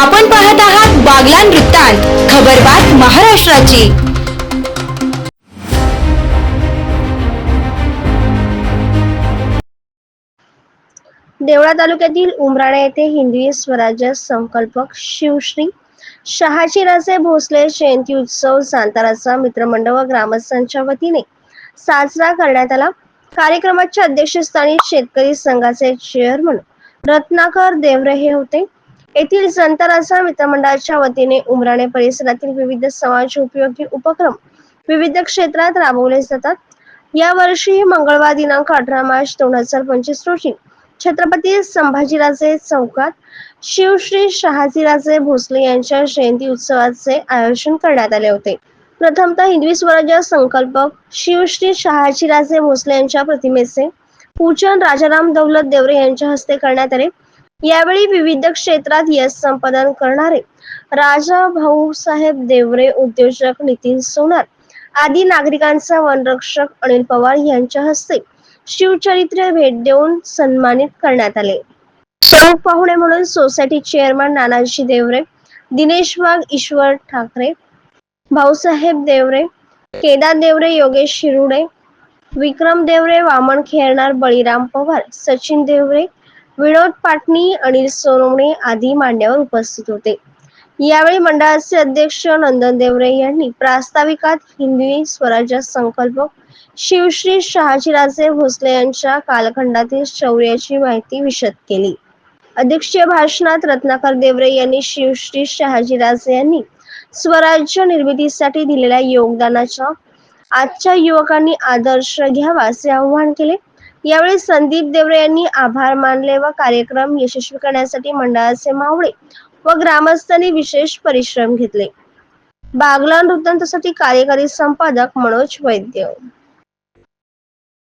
आपण पाहत आहात बागलान वृत्तांत खबरबात महाराष्ट्राची. देवळा तालुक्यातील उमराणे येथे हिंदवी स्वराज्य संकल्पक शिवश्री शहाजीराजे भोसले जयंती उत्सव सांताराचा मित्रमंडळ व ग्रामस्थांच्या वतीने साजरा करण्यात आला. कार्यक्रमाच्या अध्यक्षस्थानी शेतकरी संघाचे चेअरमन रत्नाकर देवरे हे होते. येथील संताराचा मित्रमंडळाच्या वतीने उमराणे परिसरातील विविध समाज उपयोगी उपक्रम विविध क्षेत्रात राबवले जातात. यावर्षी मंगळवार दिनांक अठरा मार्च दोन हजार पंचवीस रोजी छत्रपती संभाजीराजे चौकात शिवश्री शहाजीराजे भोसले यांच्या जयंती उत्सवाचे आयोजन करण्यात आले होते. प्रथमतः हिंदवी स्वराज्य संकल्पक शिवश्री शहाजीराजे भोसले यांच्या प्रतिमेचे पूजन राजाराम दौलत देवरे यांच्या हस्ते करण्यात आले. यावेळी विविध क्षेत्रात यश संपादन करणारे राजा भाऊसाहेब देवरे उद्योजक नितीन सोनार आदी नागरिकांचा वनरक्षक अनिल पवार यांच्या हस्ते शिवचरित्र भेट देऊन सन्मानित करण्यात आले. प्रमुख पाहुणे म्हणून सोसायटी चेअरमन नानाजी देवरे दिनेश वाघ ईश्वर ठाकरे भाऊसाहेब देवरे केदार देवरे योगेश शिरुडे विक्रम देवरे वामन खेळणार बळीराम पवार सचिन देवरे विनोद पाटणी अनिल सोनवणे आदी मान्यवर उपस्थित होते. यावेळी मंडळाचे अध्यक्ष नंदन देवरे यांनी प्रास्ताविकात हिंदवी स्वराज्य संकल्प शिवश्री शहाजीराजे भोसले यांच्या कालखंडातील शौर्याची माहिती विशद केली. अध्यक्षीय भाषणात रत्नाकर देवरे यांनी शिवश्री शहाजीराजे यांनी स्वराज्य निर्मितीसाठी दिलेल्या योगदानाच्या आजच्या युवकांनी आदर्श घ्यावा असे आवाहन केले. यावेळी संदीप देवरे यांनी आभार मानले व कार्यक्रम यशस्वी करण्यासाठी मंडळाचे मावळे व ग्रामस्थांनी विशेष परिश्रम घेतले. बागलान वृत्तांतासाठी कार्यकारी संपादक मनोज वैद्य.